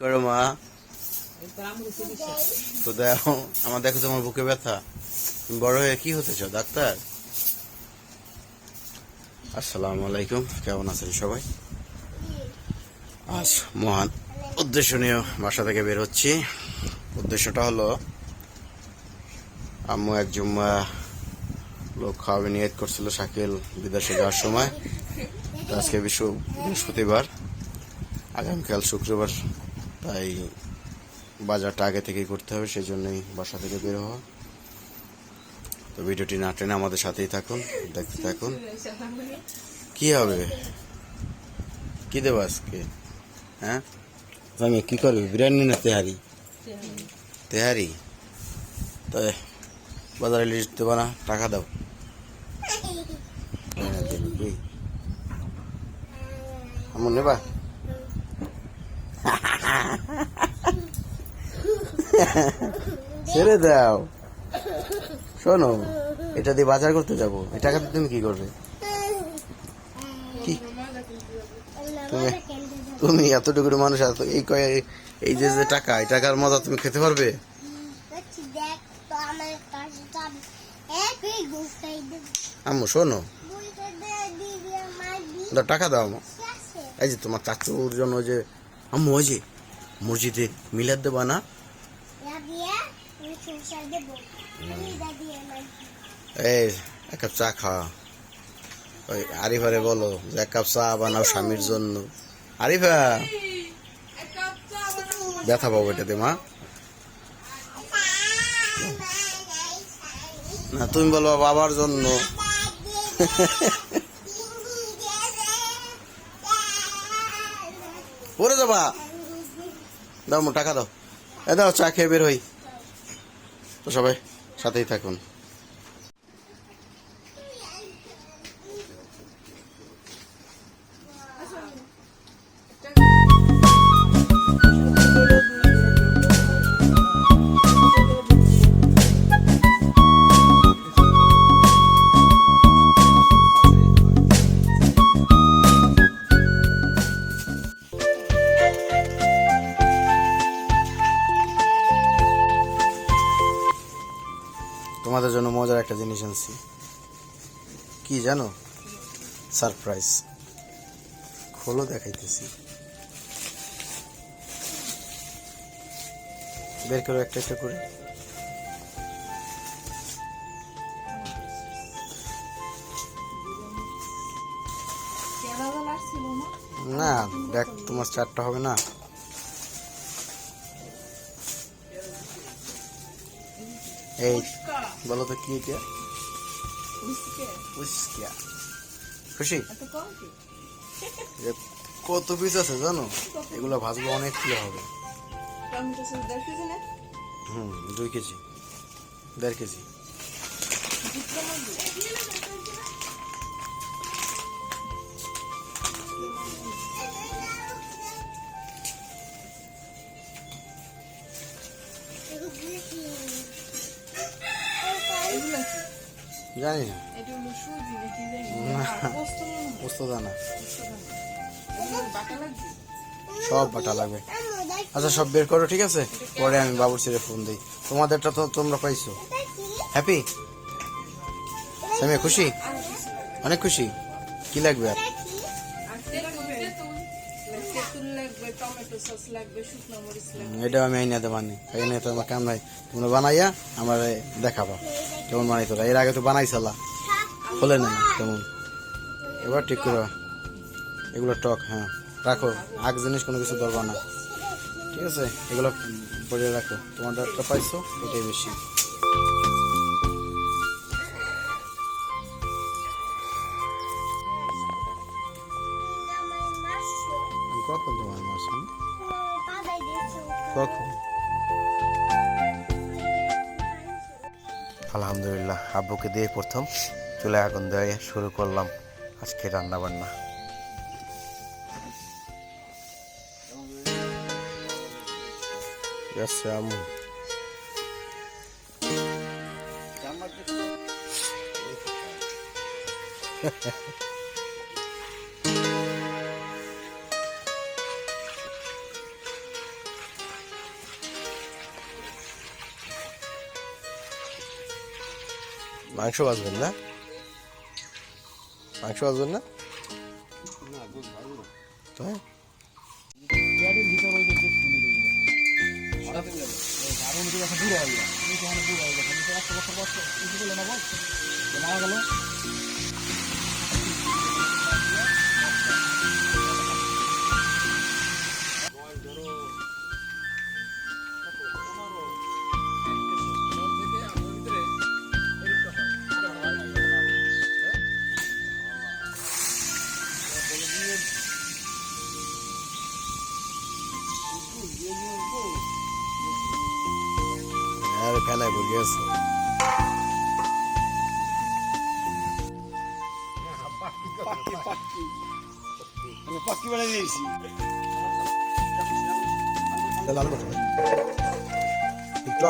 করো মা। তো দেখো আমার দেখো তোমার বুকে ব্যথা। বড় হয়ে কি হতে চাও ডাক্তার? আসসালামু আলাইকুম কেমন আছেন সবাই? আজ মহান উদ্দেশ্য নিয়ে বাসা থেকে বের হচ্ছি। উদ্দেশ্যটা হলো আম্মু এক জুম্মা লোক খাওয়াবে নিয়ত করছিল শাকিল বিদেশে যাওয়ার সময়। আজকে বিশ্ব বৃহস্পতিবার আগামীকাল শুক্রবার তাই বাজারটা আগে থেকেই করতে হবে সেই জন্যই বাসা থেকে বের হওয়া। তো ভিডিওটি না টেনে আমাদের সাথেই থাকুন, দেখতে থাকুন। কি হবে? কি দেবো আজকে? হ্যাঁ? আমি কি করবি? বিরিয়ানি না তেহারি? তেহারি? তো বাজারে লিস্ট দেবো না, টাকা দাও। হ্যাঁ? আমন নেবা? ছেড়ে দাও। শোনো, এটা দিয়ে বাজার করতে যাব। টাকাতে তুমি কি করবে? কি? তুমি তুমি এতটুকু মানুষ এই কয় এই যে যে টাকা, এই টাকার মজা তুমি খেতে পারবে? আমার আম্মু, শোনো। আমার টাকা দাও বিশ্বাসে এই যে তোমার চাচুর জন্য যে আম্মু, ওই যে মসজিদে মিলাদ দেবা না? এই, এক কাপ চা খাওয়া ওই আরিফারে বলো যে এক কাপ চা বানাও স্বামীর জন্য। আরিফা! ব্যথা পাবো এটাতে মা। না, তুমি বলো বাবার জন্য। পরে যাবা। দাও টাকা দাও। এ দাও চা খেয়ে বের হই। তো সবাই সাথেই থাকুন। একটা জিনিস আনছি কি জানো? সারপ্রাইজ খোলো দেখাইতেছি। বের করো একটা একটা করে। না, দেখ তোমার চারটা হবে না। এই বলো তো কি এটা উস্কিয়া খুশি? কত পিস আছে জানো? এগুলো ভাজলে অনেক কিলো হবে। হুম দুই কেজি। দেড় কেজি। জানি। না সব বাটা লাগবে। আচ্ছা সব বের করো, ঠিক আছে? পরে আমি বাবুর ছেড়ে ফোন দিই। তোমাদেরটা তো তোমরা পাইছো। হ্যাপি খুশি? অনেক খুশি। কি লাগবে আর? এটাও আমি আইনাতে বানি এখানে তো আমার তোমরা বানাইয়া আমার দেখাবা, কেমন বানাই তোরা এর আগে তো বানাইছালা। খোলে না কেমন এবার ঠিক করো। এগুলো টক হ্যাঁ। রাখো। আগ জিনিস কোনো কিছু ধরবা না। ঠিক আছে? এগুলো বজায় রাখো। তোমাদের একটা পাইছো এটাই বেশি। কখন তোমার মাছ কখন? আলহামদুলিল্লাহ আব্বুকে দিয়ে প্রথম চুলে আগুন দেওয়া শুরু করলাম আজকে রান্না বান্না যাচ্ছে আম্মু। মাংস বাজবেন না? মাংস বাজবেন না? তাই? বুড়ো হয়ে গেল। গেছে। পাখি বেড়ে দিয়েছি। আলু কত একটু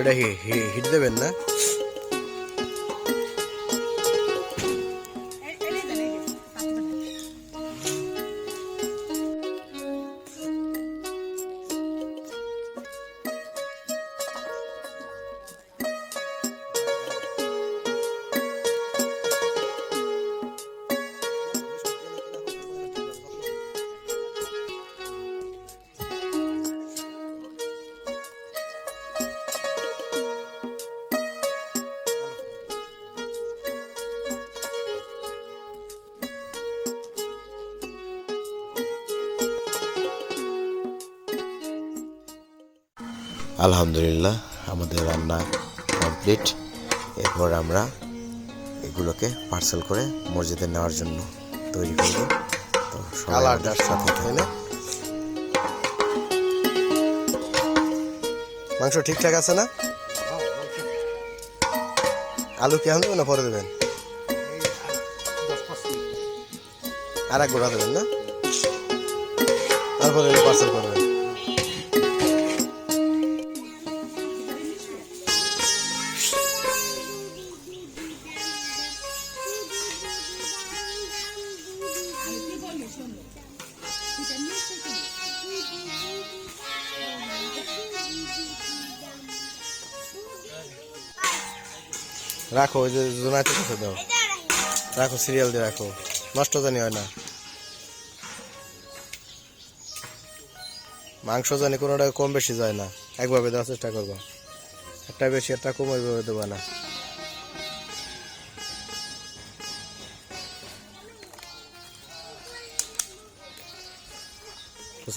এটা হিট দেবেন না আলহামদুলিল্লাহ আমাদের রান্না কমপ্লিট এরপর আমরা এগুলোকে পার্সেল করে মসজিদে নেওয়ার জন্য তৈরি করব। তো সবাই সাথে না? মাংস ঠিকঠাক আছে না? আলু কেমন দেবেন না পরে দেবেন? আর এক গোড়া দেবেন না? তারপরে পার্সেল করবেন রাখো, ওই যে জোনাইতে কাছে দাও। রাখো সিরিয়াল দিয়ে রাখো। নষ্ট জানি হয় না। মাংস জানি কোনোটা কম বেশি যায় না। একভাবে দেওয়ার চেষ্টা করব। একটা বেশি, একটা কম, ওইভাবে দেবো না।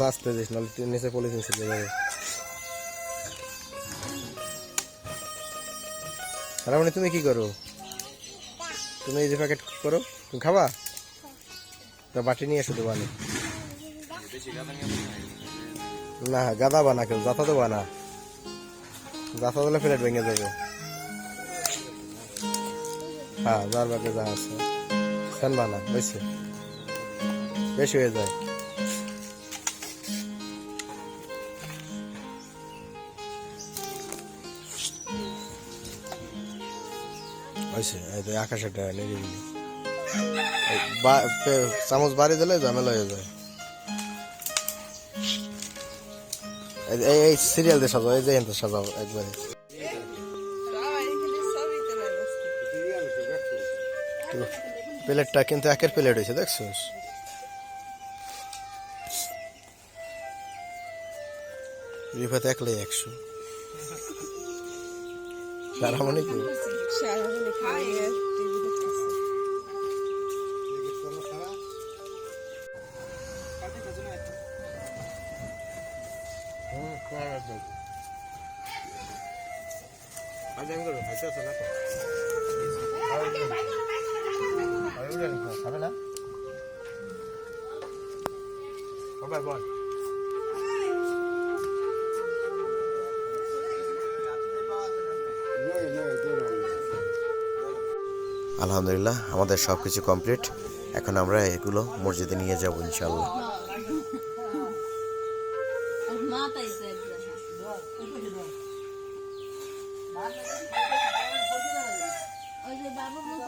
আস্তে দিস, নাহলে নিচে পলিথিন ছিটে যাবে। রামনি তুমি কি করো? তুমি এই যে প্যাকেট করো। তুমি খাবা? তো বাটি নিয়ে এসো দোকানে। না, গাদা বানা কেউ জাতা তো বানা। জাতা দিলে প্লেট ভেঙে যাবে। হ্যাঁ যার বাকে যা আছে। বানা বুঝছে বেশি হয়ে যায়। হয়েছে তো আকাশটা নিরিবিলি এই বা- পে- চামচ বাড়ি দিলে ঝামেলা হয়ে যায়। এই- এই সিরিয়াল দিয়ে সাজাও, এই যে এখান সাজাও একবারে। প্লেটটা কিন্তু একের প্লেট হয়েছে, দেখছিস? রিফাত একলাই একশো। সারা মনে কি সারাদিনে খাইয়ে টিভি দেখতেছে আলহামদুলিল্লাহ আমাদের সব কিছু কমপ্লিট এখন আমরা এগুলো মসজিদে নিয়ে যাব ইনশাল্লাহ মাথায় ওই যে বাবুর মতো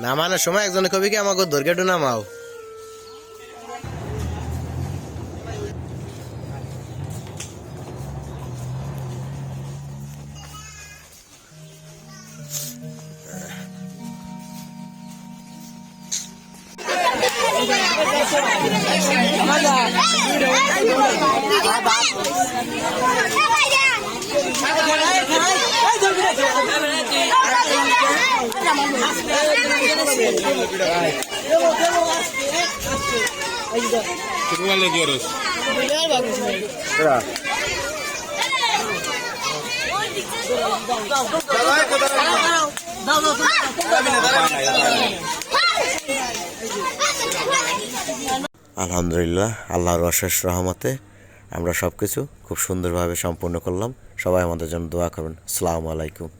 নামানোর সময় একজনে কবি কি আমাকে দরগাটু নামাও আলহামদুলিল্লাহ আল্লাহর অশেষ রহমতে আমরা সব কিছু খুব সুন্দরভাবে সম্পূর্ণ করলাম। সবাই আমাদের জন্য দোয়া করুন সালামু আলাইকুম।